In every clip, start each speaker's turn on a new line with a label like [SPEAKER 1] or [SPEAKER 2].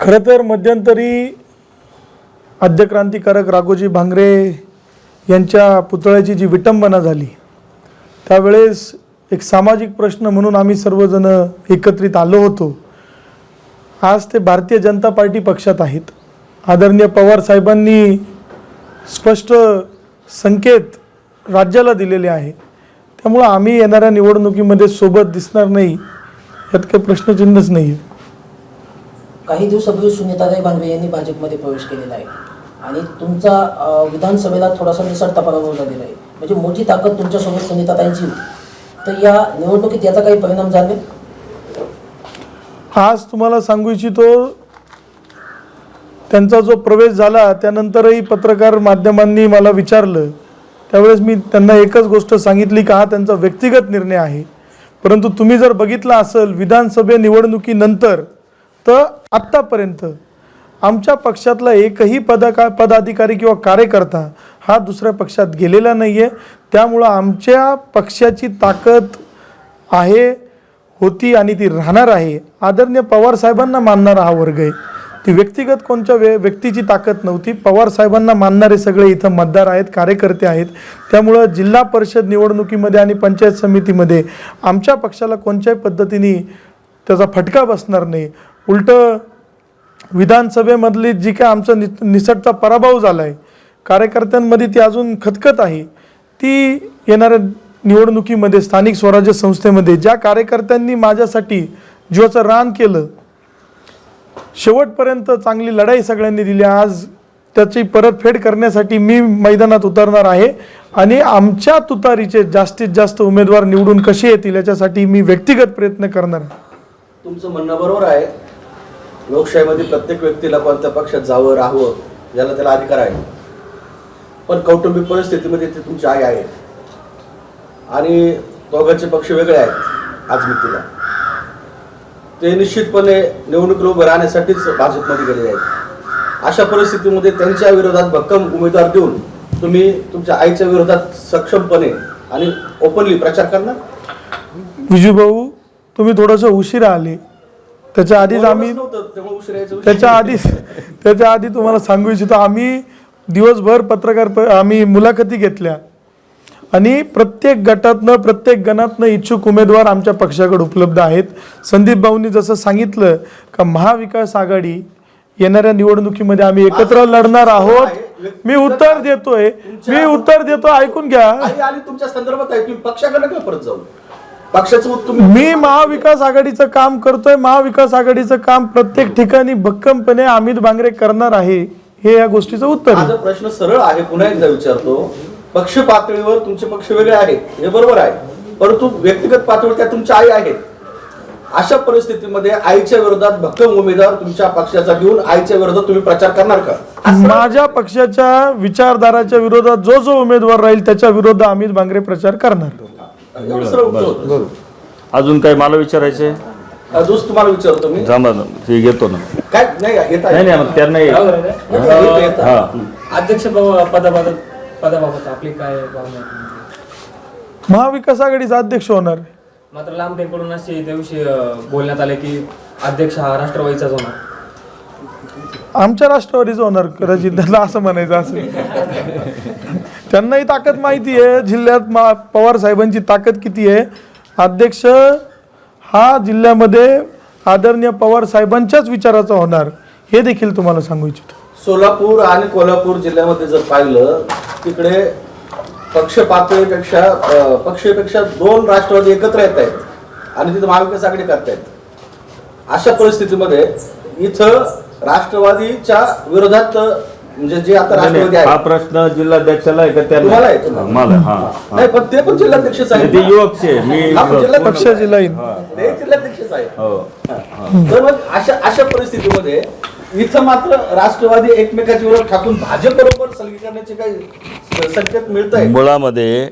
[SPEAKER 1] खरं तर मध्यंतरी आद्यक्रांतिकारक राघोजी भांगरे यांच्या पुतळ्याची जी विटंबना झाली त्यावेळेस एक सामाजिक प्रश्न म्हणून आम्ही सर्वजण एकत्रित आलो होतो. आज ते भारतीय जनता पार्टी पक्षात आहेत. आदरणीय पवार साहेबांनी स्पष्ट संकेत राज्याला दिलेले आहे. त्यामुळं आम्ही येणाऱ्या निवडणुकीमध्ये सोबत दिसणार नाही यात काही प्रश्नचिन्हच नाही आहे
[SPEAKER 2] काही दिवसापूर्वी सुनीताताई भांगरे यांनी भाजपमध्ये प्रवेश केलेला आहे. आणि तुमचा विधानसभेला थोडासा निसटता पराभव झालेला आहे. म्हणजे मोठी ताकद तुमच्यासोबत सुनीताताईंची होती. तर या निवडणुकीत याचा काही परिणाम झाले
[SPEAKER 1] आज तुम्हाला सांगू इच्छितो त्यांचा जो प्रवेश झाला त्यानंतरही पत्रकार माध्यमांनी मला विचारलं. त्यावेळेस मी त्यांना एकच गोष्ट सांगितली का हा त्यांचा व्यक्तिगत निर्णय आहे. परंतु तुम्ही जर बघितला असेल विधानसभे निवडणुकीनंतर तर आत्तापर्यंत आमच्या पक्षातला एकही पदका पदाधिकारी किंवा कार्यकर्ता हा दुसऱ्या पक्षात गेलेला नाही आहे त्यामुळं आमच्या पक्षाची ताकद आहे होती आणि ती राहणार आहे. आदरणीय पवार साहेबांना मानणारा हा वर्ग आहे. ती व्यक्तिगत कोणत्या वे व्यक्तीची ताकद नव्हती. पवार साहेबांना मानणारे सगळे इथं मतदार आहेत कार्यकर्ते आहेत. त्यामुळं जिल्हा परिषद निवडणुकीमध्ये आणि पंचायत समितीमध्ये आमच्या पक्षाला कोणत्याही पद्धतीने त्याचा फटका बसणार नाही. उलटं विधानसभेमधली जी काय आमचा नि निसटता पराभव झाला आहे कार्यकर्त्यांमध्ये ती अजून खतखत आहे ती येणाऱ्या निवडणुकीमध्ये स्थानिक स्वराज्य संस्थेमध्ये ज्या कार्यकर्त्यांनी माझ्यासाठी जीवाचं रान केलं शेवटपर्यंत चांगली लढाई सगळ्यांनी दिली आज त्याची परतफेड करण्यासाठी मी मैदानात उतरणार आहे आणि आमच्या तुतारीचे जास्तीत जास्त उमेदवार निवडून कसे येतील याच्यासाठी मी व्यक्तिगत प्रयत्न करणार आहे.
[SPEAKER 3] तुमचं म्हणणं बरोबर आहे. लोकशाहीमध्ये प्रत्येक व्यक्तीला कोणत्या पक्षात जावं राहावं याला त्याला अधिकार आहे. पण कौटुंबिक परिस्थितीमध्ये ते तुमची आई आहे. आणि दोघांचे पक्ष वेगळे आहेत आज मितीला ते निश्चितपणे निवडणुकीला उभं राहण्यासाठीच भाजपमध्ये गेलेले आहेत. अशा परिस्थितीमध्ये त्यांच्या विरोधात भक्कम उमेदवार देऊन तुम्ही तुमच्या आईच्या विरोधात सक्षमपणे आणि ओपनली प्रचार करणार?
[SPEAKER 1] विजूभाऊ तुम्ही थोडंसं उशिरा आले. त्याच्या आधीच आम्ही त्याच्या आधी त्याच्या आधी तुम्हाला सांगू इच्छितो आम्ही दिवसभर पत्रकार आम्ही मुलाखती घेतल्या. आणि प्रत्येक गटातनं प्रत्येक गणातनं इच्छुक उमेदवार आमच्या पक्षाकडे उपलब्ध आहेत. संदीप भाऊंनी जसं सांगितलं का महाविकास आघाडी येणाऱ्या निवडणुकीमध्ये आम्ही एकत्र लढणार आहोत. मी उत्तर देतोय. मी उत्तर देतो ऐकून घ्या.
[SPEAKER 3] तुमच्या संदर्भात पक्षाकडे का परत जाऊ? पक्षाचं
[SPEAKER 1] मी महाविकास आघाडीचं काम करतोय. महाविकास आघाडीचं काम प्रत्येक ठिकाणी भक्कमपणे अमित बांगरे करणार आहे हे या गोष्टीचं उत्तर
[SPEAKER 3] माझा प्रश्न सरळ आहे पुन्हा एकदा विचारतो. पक्ष पातळीवर तुमचे पक्ष वेगळे आहेत हे बरोबर आहे. परंतु व्यक्तिगत पातळीवर त्या तुमच्या आई आहेत. अशा परिस्थितीमध्ये आईच्या विरोधात भक्कम उमेदवार तुमच्या पक्षाचा घेऊन आईच्या विरोधात तुम्ही प्रचार करणार का?
[SPEAKER 1] माझ्या पक्षाच्या विचारधाराच्या विरोधात जो जो उमेदवार राहील त्याच्या विरोधात अमित बांगरे प्रचार करणार.
[SPEAKER 3] एवढं सरळ उत्तर होतं.
[SPEAKER 4] अजून काय मला विचारायचंय?
[SPEAKER 3] अ, दुस तुम्हाला विचारतो मी.
[SPEAKER 4] जमा ना ते घेतो ना.
[SPEAKER 3] काय? नाही येत
[SPEAKER 4] नाही
[SPEAKER 3] आहे
[SPEAKER 4] नाही मग त्यांना.
[SPEAKER 3] येतं, येतं.
[SPEAKER 4] हा.
[SPEAKER 5] अध्यक्ष पदाबाबत पदाबाबत आपली काय भावना आहे?
[SPEAKER 1] महाविकास आघाडीचा अध्यक्ष होणार.
[SPEAKER 5] मात्र लांबटेकडून असे त्या दिवशी अं, बोलण्यात आले की अध्यक्ष हा राष्ट्रवादीचाच होणार.
[SPEAKER 1] आमच्या राष्ट्रवादीचं होणार कदाचित त्याला असं म्हणायचं असेल. त्यांनाही ताकद माहिती आहे. जिल्ह्यात मा पवार साहेबांची ताकद किती आहे? अध्यक्ष हा जिल्ह्यामध्ये आदरणीय पवार साहेबांच्याच विचाराचा होणार. हे देखील तुम्हाला सांगू इच्छितो.
[SPEAKER 3] सोलापूर आणि कोल्हापूर जिल्ह्यामध्ये जर पाहिलं तिकडे पक्ष पातळीपेक्षा पक्षपेक्षा दोन राष्ट्रवादी एकत्र येत आहेत आणि तिथं महाविकास आघाडी करतायत. अशा परिस्थितीमध्ये इथं राष्ट्रवादीच्या विरोधात म्हणजे जे आता
[SPEAKER 4] नाही,
[SPEAKER 3] राष्ट्रवादी
[SPEAKER 4] नाही, हा
[SPEAKER 3] आहे
[SPEAKER 4] प्रश्न जिल्हाध्यक्षाला आहे का
[SPEAKER 3] तुम्हाला आहे,
[SPEAKER 4] त्यांना
[SPEAKER 3] तुम्हाला.
[SPEAKER 4] मला हा हा.
[SPEAKER 3] नाही पण ते पण जिल्हाध्यक्षच
[SPEAKER 4] नाही,
[SPEAKER 3] आहेत
[SPEAKER 4] ते. युवकचे. मी
[SPEAKER 3] हा, पण जिल्हा
[SPEAKER 1] पक्ष जिल्हा येईल
[SPEAKER 3] ते जिल्हाध्यक्षच
[SPEAKER 4] हो
[SPEAKER 3] तर मग अशा अशा परिस्थितीमध्ये इथं मात्र राष्ट्रवादी एकमेकाच्या विरोध ठाकून भाजप बरोबर सलगी करण्याचे काही संकेत मिळत आहे?
[SPEAKER 4] मुळामध्ये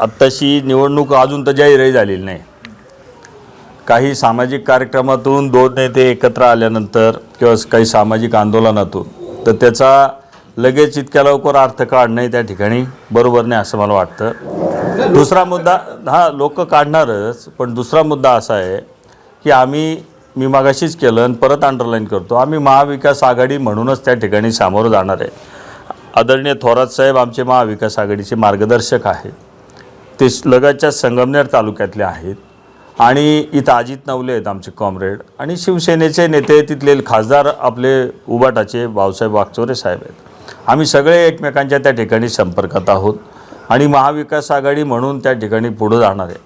[SPEAKER 4] आत्ताशी निवडणूक अजून तर जाहीरही झालेली नाही. काही सामाजिक कार्यक्रमातून दोन नेते एकत्र आल्यानंतर किंवा काही सामाजिक आंदोलनातून तर त्याचा लगेच इतक्या लवकर अर्थ काढणं त्या ठिकाणी बरोबर नाही असं मला वाटतं. दुसरा मुद्दा हा लोक काढणारच पण दुसरा मुद्दा असा आहे की आम्ही मी मागाशीच केलं आणि परत अंडरलाईन करतो. आम्ही महाविकास आघाडी म्हणूनच त्या ठिकाणी सामोरं जाणार आहे. आदरणीय थोरात साहेब आमचे महाविकास आघाडीचे मार्गदर्शक आहेत. ते लगतच्या संगमनेर तालुक्यातले आहेत. आणि इथं अजित नवले आहेत आमचे कॉम्रेड आणि शिवसेनेचे नेते तिथले खासदार आपले उबाटाचे भाऊसाहेब वागचोरे साहेब आहेत. आम्ही सगळे एकमेकांच्या त्या ठिकाणी संपर्कात आहोत आणि महाविकास आघाडी म्हणून त्या ठिकाणी पुढं जाणार आहे.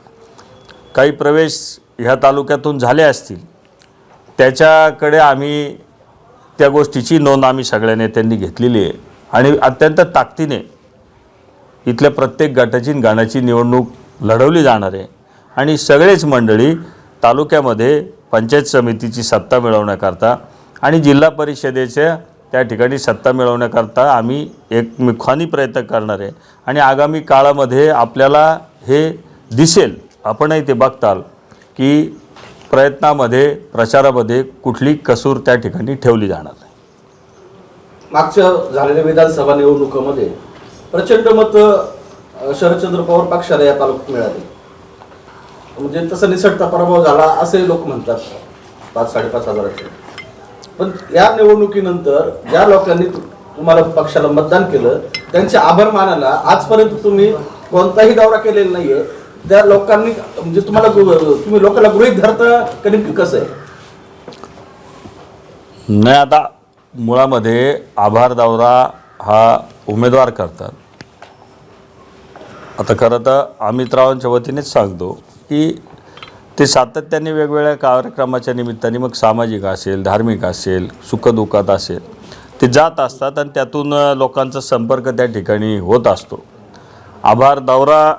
[SPEAKER 4] काही प्रवेश ह्या तालुक्यातून झाले असतील त्याच्याकडे आम्ही त्या गोष्टीची नोंद आम्ही सगळ्या नेत्यांनी घेतलेली आहे. आणि अत्यंत ताकदीने इथल्या प्रत्येक गटाची गाण्याची निवडणूक लढवली जाणार आहे. आणि सगळेच मंडळी तालुक्यामध्ये पंचायत समितीची सत्ता मिळवण्याकरता आणि जिल्हा परिषदेच्या त्या ठिकाणी सत्ता मिळवण्याकरता आम्ही एक मुखानी प्रयत्न करणार आहे. आणि आगामी काळामध्ये आपल्याला हे दिसेल आपणही ते बघताल की प्रयत्नामध्ये प्रचारामध्ये कुठली कसूर त्या ठिकाणी ठेवली जाणार नाही.
[SPEAKER 3] मागच्या झालेल्या विधानसभा निवडणुकामध्ये प्रचंड मत शरदचंद्र पवार पक्षाला या तालुक्यात मिळाले. म्हणजे तसं निसटता पराभव झाला असे लोक म्हणतात. पाच साडेपाच हजाराचे. पण या निवडणुकीनंतर ज्या लोकांनी तुम्हाला पक्षाला मतदान केलं त्यांचे आभार मानायला आजपर्यंत तुम्ही कोणताही दौरा केलेला नाहीये. त्या लोकांनी म्हणजे तुम्हाला तुम्ही लोकांना गृहित धरता का नेमकी कसं आहे?
[SPEAKER 4] नाही आता मुळामध्ये आभार दौरा हा उमेदवार करतात. आता खरं तर अमितरावांच्या वतीनेच सांगतो. की ते सातत्याने वेगवेगळ्या कार्यक्रमाच्या निमित्ताने मग सामाजिक असेल धार्मिक असेल सुखदुःखात असेल ते जात असतात आणि त्यातून लोकांचा संपर्क त्या ठिकाणी होत असतो. आभार दौरा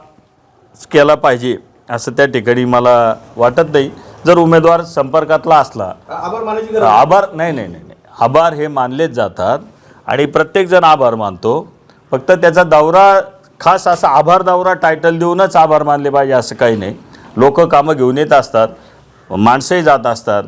[SPEAKER 4] केला पाहिजे असं त्या ठिकाणी मला वाटत नाही. जर उमेदवार संपर्कातला असला
[SPEAKER 3] आभार नाही.
[SPEAKER 4] नाही नाही आभार हे मानलेच जातात आणि प्रत्येकजण आभार मानतो. फक्त त्याचा दौरा खास असा आभार दौरा टायटल देऊनच आभार मानले पाहिजे असं काही नाही. लोक कामं घेऊन येत असतात माणसंही जात असतात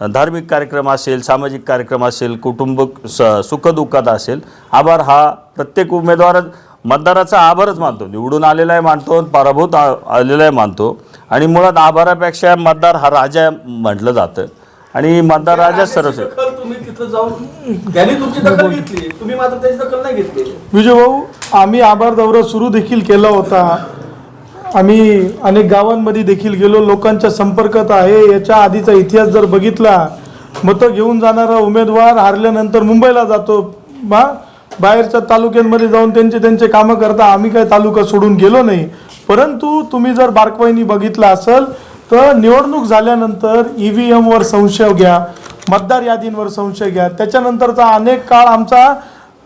[SPEAKER 4] धार्मिक कार्यक्रम असेल सामाजिक कार्यक्रम असेल कुटुंब स सुखदुःखात असेल आभार हा प्रत्येक उमेदवार मतदाराचा आभारच मानतो. निवडून आलेला आहे मानतो पराभूत आलेला आहे मानतो आणि मुळात आभारापेक्षा मतदार हा राजा म्हटलं जातं. आणि मतदार राजा सर्वस्व
[SPEAKER 3] दखल तुम्ही तिथं जाऊन त्यांनी तुमची दखल घेतली. तुम्ही मात्र त्याची दखल नाही घेतली.
[SPEAKER 1] विजय भाऊ आम्ही आभार दौरा सुरू देखील केला होता. आम्ही अनेक गावांमध्ये देखील गेलो. लोकांच्या संपर्कात आहे. याच्या आधीचा इतिहास जर बघितला मतं घेऊन जाणारा उमेदवार हारल्यानंतर मुंबईला जातो. बा बाहेरच्या तालुक्यांमध्ये जाऊन त्यांचे त्यांचे कामं करता आम्ही काय तालुका सोडून गेलो नाही. परंतु तुम्ही जर बारकवाईनी बघितलं असेल तर निवडणूक झाल्यानंतर ई व्ही एमवर संशय घ्या मतदार यादींवर संशय घ्या. त्याच्यानंतरचा अनेक काळ आमचा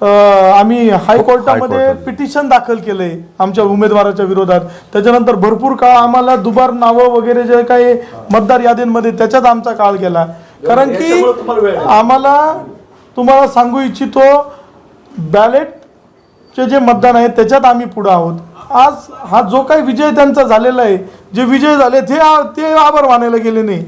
[SPEAKER 1] आम्ही हायकोर्टामध्ये. पिटिशन दाखल केलंय आमच्या उमेदवाराच्या विरोधात त्याच्यानंतर भरपूर काळ आम्हाला दुबार नावं वगैरे जे काही मतदार यादींमध्ये त्याच्यात आमचा काळ गेला कारण की. आम्हाला तुम्हाला सांगू इच्छितो बॅलेटचे जे मतदान आहे त्याच्यात आम्ही पुढे आहोत आज हा जो काही विजय त्यांचा झालेला आहे जे विजय झाले ते आभार मानायला गेले नाही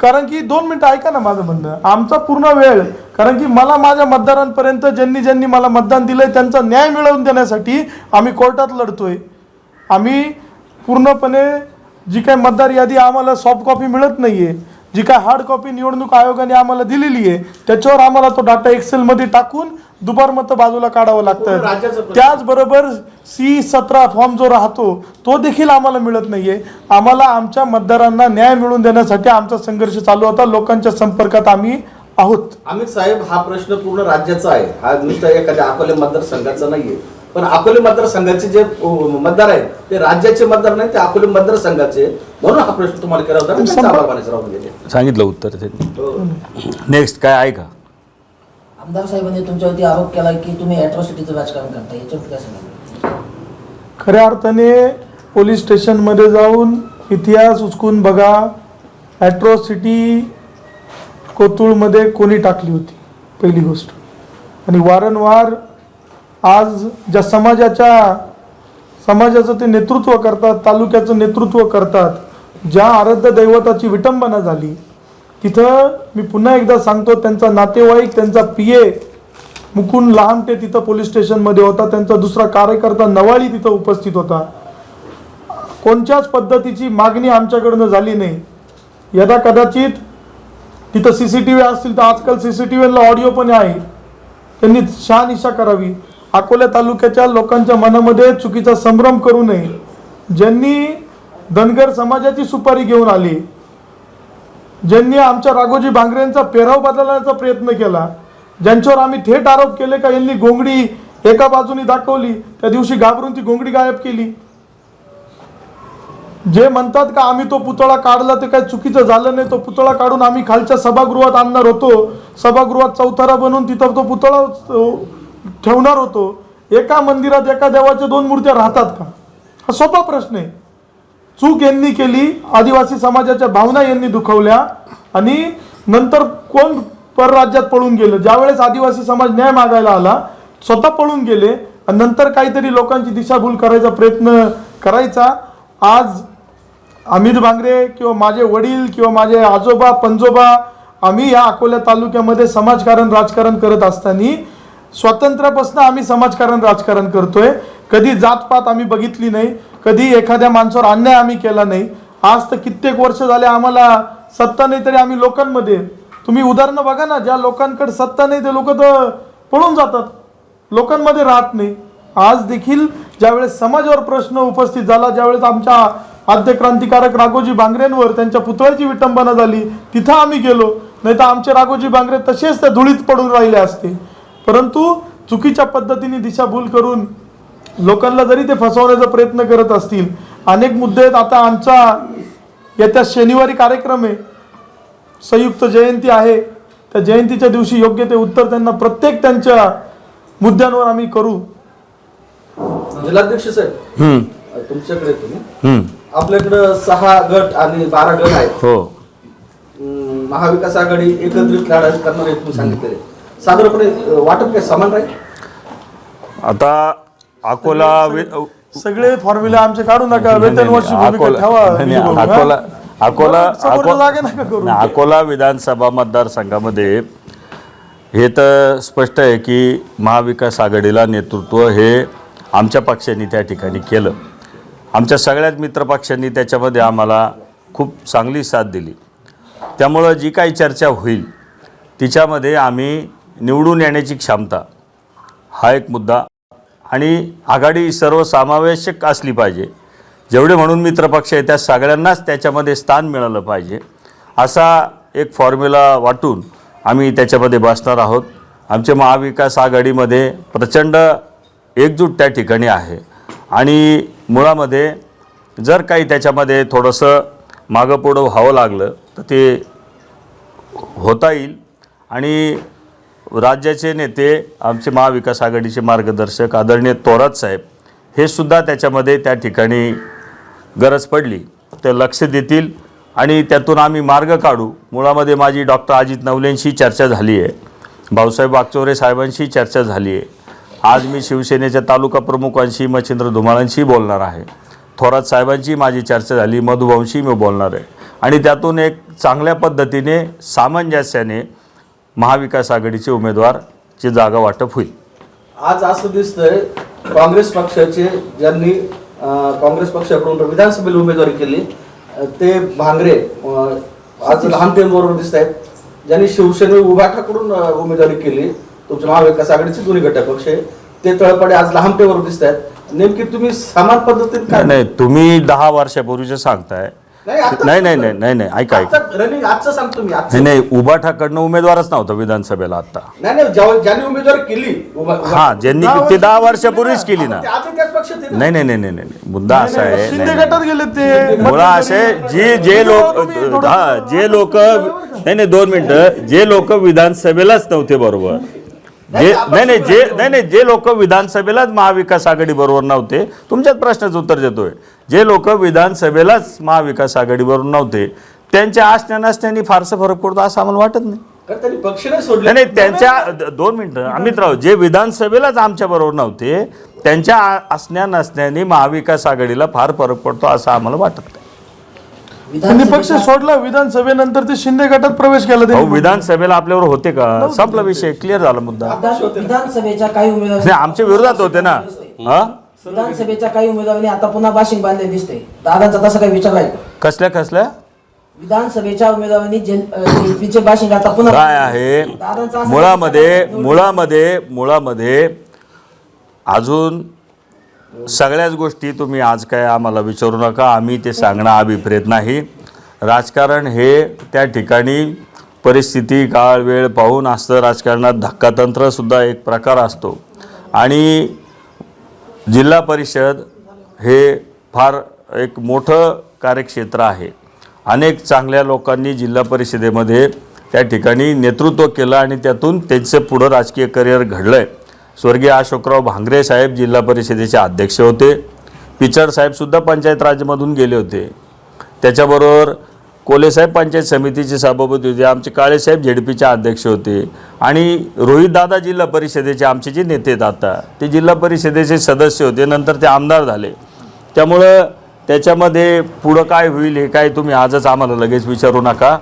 [SPEAKER 1] कारण की दोन मिनटं ऐका ना माझं म्हणणं. आमचा पूर्ण वेळ कारण की मला माझ्या मतदारांपर्यंत ज्यांनी ज्यांनी मला मतदान दिलंय त्यांचा न्याय मिळवून देण्यासाठी आम्ही कोर्टात लढतोय. आम्ही पूर्णपणे जी काही मतदार यादी आम्हाला सॉफ्ट कॉपी मिळत आहे जी काय हार्ड कॉपी निवडणूक आयोगाने आम्हाला दिलेली आहे त्याच्यावर आम्हाला तो डाटा एक्सेलमध्ये टाकून दुबार मतं बाजूला काढावं लागतं. त्याचबरोबर सी सतरा फॉर्म जो राहतो तो देखील आम्हाला मिळत नाहीये. आम्हाला आमच्या मतदारांना न्याय मिळवून देण्यासाठी आमचा संघर्ष चालू होता लोकांच्या संपर्कात आम्ही आहोत.
[SPEAKER 3] अमित साहेब हा प्रश्न पूर्ण राज्याचा आहे. हा नुसता एखाद्या अकोले मतदारसंघाचा नाहीये. पण अकोले मतदारसंघाचे जे मतदार आहेत ते राज्याचे मतदार नाही ते अकोले मतदारसंघाचे. म्हणून हा प्रश्न तुम्हाला केला होता त्यांचा आभार मानायचा राहून गेले
[SPEAKER 4] सांगितलं उत्तर त्यांनी.
[SPEAKER 3] हो.
[SPEAKER 4] नेक्स्ट काय आहे का?
[SPEAKER 2] आमदार साहेबांनी तुमच्यावरती आरोप केला की तुम्ही अॅट्रॉसिटीचं राजकारण करता याच्यावर काय सांगा
[SPEAKER 1] खऱ्या अर्थाने पोलीस स्टेशनमध्ये जाऊन इतिहास उचकून बघा ॲट्रॉसिटी कोतुळमध्ये कोणी टाकली होती पहिली गोष्ट. आणि वारंवार आज ज्या समाजाच्या समाजाचं ते नेतृत्व करतात तालुक्याचं नेतृत्व करतात ज्या आराध्य दैवताची विटंबना झाली तिथं मी पुन्हा एकदा सांगतो त्यांचा नातेवाईक त्यांचा पी ए मुकुंद लहानटे तिथं पोलीस स्टेशनमध्ये होता त्यांचा दुसरा कार्यकर्ता नवाळी तिथं उपस्थित होता. कोणत्याच पद्धतीची मागणी आमच्याकडनं झाली नाही. यदा कदाचित तिथं सी सी टी व्ही असतील तर आजकाल सी सी टी व्हीला ऑडिओ पण आहे. त्यांनी शहानिशा करावी. अकोला तालुक्याच्या लोकांच्या मनामध्ये चुकीचा संभ्रम करू नये. ज्यांनी धनगर समाजाची सुपारी घेऊन आली ज्यांनी आमच्या राघोजी भांगरेंचा पेहराव बदलण्याचा प्रयत्न केला ज्यांच्यावर आम्ही थेट आरोप केले का यांनी गोंगडी एका बाजूनी दाखवली त्या दिवशी घाबरून ती गोंगडी गायब केली. जे म्हणतात का आम्ही तो पुतळा काढला ते काय चुकीचं झालं नाही तो पुतळा काढून आम्ही खालच्या सभागृहात आणणार होतो. सभागृहात चौथारा बनवून तिथं तो पुतळा ठेवणार होतो. एका मंदिरात एका देवाच्या दोन मूर्त्या राहतात का? हा सोपा प्रश्न आहे. चूक यांनी केली आदिवासी समाजाच्या भावना यांनी दुखवल्या आणि नंतर कोण परराज्यात पळून गेलं? ज्यावेळेस आदिवासी समाज न्याय मागायला आला स्वतः पळून गेले आणि नंतर काहीतरी लोकांची दिशाभूल करायचा प्रयत्न करायचा. आज अमित भांगरे किंवा माझे वडील किंवा माझे आजोबा पंजोबा आम्ही या अकोला तालुक्यामध्ये समाजकारण राजकारण करत असताना स्वातंत्र्यापासून आम्ही समाजकारण राजकारण करतोय. कधी जातपात आम्ही बघितली नाही. कधी एखाद्या माणसावर अन्याय आम्ही केला नाही. आज तर कित्येक वर्ष झाले आम्हाला सत्ता नाही तरी आम्ही लोकांमध्ये. तुम्ही उदाहरणं बघा ना ज्या लोकांकडे सत्ता नाही ते लोक तर पळून जातात. लोकांमध्ये राहत नाही. आज देखील ज्यावेळेस समाजावर प्रश्न उपस्थित झाला ज्यावेळेस आमच्या आद्य क्रांतिकारक राघोजी बांगरेंवर त्यांच्या पुतळ्याची विटंबना झाली तिथं आम्ही गेलो. नाही तर आमचे राघोजी बांगरे तसेच त्या धुळीत पडून राहिले असते. परंतु चुकीच्या पद्धतीने दिशाभूल करून लोकांना जरी ते फसवण्याचा प्रयत्न करत असतील अनेक मुद्दे आहेत. आता आमचा येत्या शनिवारी कार्यक्रम आहे संयुक्त जयंती आहे. त्या जयंतीच्या दिवशी योग्य ते उत्तर त्यांना प्रत्येक त्यांच्या मुद्द्यांवर आम्ही करू.
[SPEAKER 3] जिल्हाध्यक्ष साहेब
[SPEAKER 4] हम्म,
[SPEAKER 3] तुमच्याकडे तुम्ही आपल्याकडं सहा गट आणि बारा गट आहेत.
[SPEAKER 4] हो.
[SPEAKER 3] महाविकास आघाडी एकत्रित लढा करणार आहे तुम्ही सांगितले साधारणपणे वाटप काय समान राहील
[SPEAKER 4] आता अकोला वि-
[SPEAKER 1] सगळे फॉर्म्युला आमचे काढू नका
[SPEAKER 4] नाही,
[SPEAKER 1] भूमिका
[SPEAKER 4] अकोला नाही,
[SPEAKER 1] हा?
[SPEAKER 4] अकोला अकोला
[SPEAKER 1] समोरच्या
[SPEAKER 4] अको-
[SPEAKER 1] जागे नका करू.
[SPEAKER 4] नाही, अकोला विधानसभा मतदारसंघामध्ये हे तर स्पष्ट आहे की महाविकास आघाडीला नेतृत्व हे आमच्या पक्षांनी त्या ठिकाणी केलं आमच्या सगळ्याच मित्रपक्षांनी त्याच्यामध्ये आम्हाला खूप चांगली साथ दिली त्यामुळं जी काही चर्चा होईल तिच्यामध्ये आम्ही निवडून येण्याची क्षमता हा एक मुद्दा. आणि आघाडी सर्वसमावेशक असली पाहिजे. जेवढे म्हणून मित्रपक्ष आहे त्या सगळ्यांनाच त्याच्यामध्ये स्थान मिळालं पाहिजे. असा एक फॉर्म्युला वाटून आम्ही त्याच्यामध्ये बसणार आहोत. आमचे महाविकास आघाडीमध्ये प्रचंड एकजूट त्या ठिकाणी आहे. आणि मुळामध्ये जर काही त्याच्यामध्ये थोडंसं मागं पुढं व्हावं लागलं तर ते होता येईल. आणि राज्याचे नेते आमचे महाविकास आघाडीचे मार्गदर्शक आदरणीय तोरात साहेब हे सुद्धा त्याच्यामध्ये त्या ठिकाणी गरज पडली. ते लक्ष देतील आणि त्यातून आम्ही मार्ग काढू. मुळामध्ये माझी डॉक्टर अजित नवलेंशी चर्चा झाली आहे. भाऊसाहेब वागचोरे साहेबांशी चर्चा झाली आहे. आज मी शिवसेनेच्या तालुका प्रमुखांशी मच्छिंद्र धुमाळांशी बोलणार आहे. थोरात साहेबांची माझी चर्चा झाली मधुभाऊंशी मी बोलणार आहे. आणि त्यातून एक चांगल्या पद्धतीने सामंजस्याने महाविकास आघाडीचे उमेदवारची जागा वाटप होईल.
[SPEAKER 3] आज असं दिसतंय काँग्रेस पक्षाचे ज्यांनी काँग्रेस पक्षाकडून विधानसभेला उमेदवारी केली ते भांगरे आज लहानतेबरोबर दिसत आहेत ज्यांनी शिवसेने उभाठाकडून अं, उमेदवारी केली तुमच्या महाविकास आघाडीचे दोन्ही घटक पक्ष ते तळपडे आज लहानतेबरोबर दिसत आहेत नेमकी तुम्ही समान पद्धतीने काय
[SPEAKER 4] नाही तुम्ही दहा वर्षापूर्वीचे सांगताय
[SPEAKER 3] नाही, आता-
[SPEAKER 4] नाही नाही नाही नाही नाही ऐका ऐका.
[SPEAKER 3] आता रनिंग आजचं सांगतो मी
[SPEAKER 4] नाही नाही उभाठाकडनं उमेदवारच नव्हता विधानसभेला आता
[SPEAKER 3] नाही नाही जेव्हा- ज्यांनी उमेदवारी केली उभा- उभा-
[SPEAKER 4] हा ज्यांनी ते दहा वर्षापूर्वीच केली ना.
[SPEAKER 3] ते आजही त्याच पक्षात आहे ना.
[SPEAKER 4] नाही नाही नाही नाही नाही नाही. मुद्दा असा आहे
[SPEAKER 1] शिंदे
[SPEAKER 4] नाही,
[SPEAKER 1] गटात. गेले ते.
[SPEAKER 4] मुळा असे जे जे लोक हा जे लोक नाही नाही दोन मिनिटं. जे लोक विधानसभेलाच नव्हते बरोबर. जे नाही नाही जे नाही नाही जे लोक विधानसभेलाच महाविकास आघाडी बरोबर नव्हते तुमच्याच प्रश्नाचं उत्तर देतोय. जे लोक विधानसभेलाच महाविकास आघाडीबरोबर नव्हते त्यांच्या असण्या नसण्याने फारसं फरक पडतो असं आम्हाला वाटत नाही.
[SPEAKER 3] पक्ष नाही
[SPEAKER 4] नाही त्यांच्या दोन मिनिटं अमितराव जे विधानसभेलाच आमच्या बरोबर नव्हते त्यांच्या असण्या नसण्याने महाविकास आघाडीला फार फरक पडतो असं आम्हाला वाटत नाही.
[SPEAKER 1] त्यांनी पक्ष सोडला विधानसभेनंतर ते शिंदे गटात प्रवेश केला
[SPEAKER 4] अहो
[SPEAKER 1] त्यांनी
[SPEAKER 4] विधानसभेला आपल्यावर होते का? संपला विषय क्लिअर झाला मुद्दा.
[SPEAKER 2] विधान- विधानसभेच्या काही उमेदवार
[SPEAKER 4] नाही आमच्या विरोधात होते ना. हा?
[SPEAKER 2] विधानसभेच्या काही उमेदवारांनी आता पुन्हा बाशिंग बांधले दिसते. दादांचा तसा काही विचार आहे
[SPEAKER 4] कसल्या कसल्या?
[SPEAKER 2] विधानसभेच्या उमेदवारांनी बाशिंग आता पुन्हा
[SPEAKER 4] काय आहे?
[SPEAKER 2] असा
[SPEAKER 4] मुळामध्ये मुळामध्ये मुळामध्ये अजून सगळ्याच गोष्टी तुम्ही आज काय आम्हाला विचारू नका. आम्ही ते सांगणं अभिप्रेत नाही. राजकारण हे त्या ठिकाणी परिस्थिती काळ वेळ पाहून असतं. राजकारणात धक्कातंत्रसुद्धा एक प्रकार असतो. आणि जिल्हा परिषद हे फार एक मोठं कार्यक्षेत्र आहे. अनेक चांगल्या लोकांनी जिल्हा परिषदेमध्ये त्या ठिकाणी नेतृत्व केलं आणि त्यातून त्यांचं पुढं राजकीय करिअर घडलं आहे स्वर्गीय अशोकराव भांगरे साहेब जिल्हा परिषदेचे अध्यक्ष होते. पिचड साहेबसुद्धा पंचायत राजमधून गेले होते. त्याच्याबरोबर कोलेसाहेब पंचायत समितीचे सभापती होते आमचे काळेसाहेब झेडपीचे अध्यक्ष होते आणि रोहितदादा जिल्हा परिषदेचे आमचे जे नेते आहेत आता ते जिल्हा परिषदेचे सदस्य होते नंतर ते आमदार झाले. त्यामुळं त्याच्यामध्ये पुढं काय होईल हे काय तुम्ही आजच आम्हाला लगेच विचारू नका.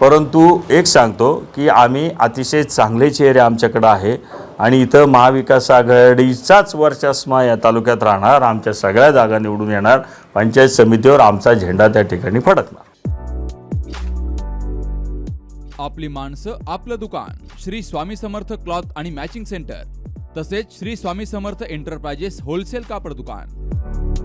[SPEAKER 4] परंतु एक सांगतो की आम्ही अतिशय चांगले चेहरे आमच्याकडं आहे आणि इथं महाविकास आघाडीचाच वर्चस्मा या तालुक्यात राहणार आमच्या सगळ्या जागा निवडून येणार पंचायत समितीवर आमचा झेंडा त्या ठिकाणी फडकणार.
[SPEAKER 6] आपली माणसं आपलं दुकान श्री स्वामी समर्थ क्लॉथ आणि मॅचिंग सेंटर तसेच श्री स्वामी समर्थ एंटरप्राइजेस होलसेल कापड दुकान.